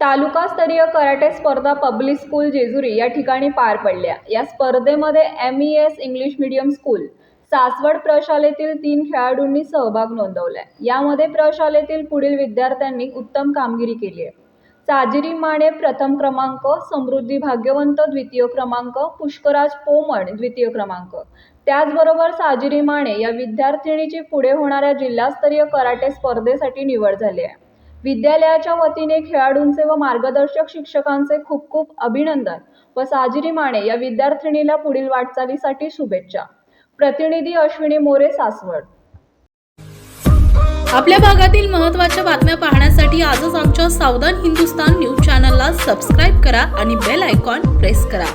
तालुकास्तरीय कराटे स्पर्धा public school Jejuri या ठिकाणी पार पडल्या. या स्पर्धेमध्ये M E S English medium school Saswad प्रशालेतील तीन खेळाडूंनी सहभाग नोंदवलाय यामध्ये प्रशालेतील पुढील विद्यार्थ्यांनी उत्तम कामगिरी केली आहे. साजिरी माने प्रथम क्रमांक समृद्धी भाग्यवंत द्वितीय क्रमांक पुष्कराज पोमण द्वितीय क्रमांक. त्याचबरोबर साजिरी माने या विद्यार्थिनीची पुढे होणाऱ्या जिल्हास्तरीय कराटे स्पर्धेसाठी निवड झाली आहे. विद्यालयाच्या वतीने खेळाडूंचे व मार्गदर्शक शिक्षकांचे खूप खूप अभिनंदन व साजिरी माने या विद्यार्थिनीला पुढील वाटचालीसाठी शुभेच्छा. प्रतिनिधी अश्विनी मोरे सासवड. आपल्या भागातील महत्त्वाच्या बातम्या पाहण्यासाठी आजच आमच्या सावधान हिंदुस्तान न्यूज चॅनलला सबस्क्राईब करा आणि बेल आयकॉन प्रेस करा.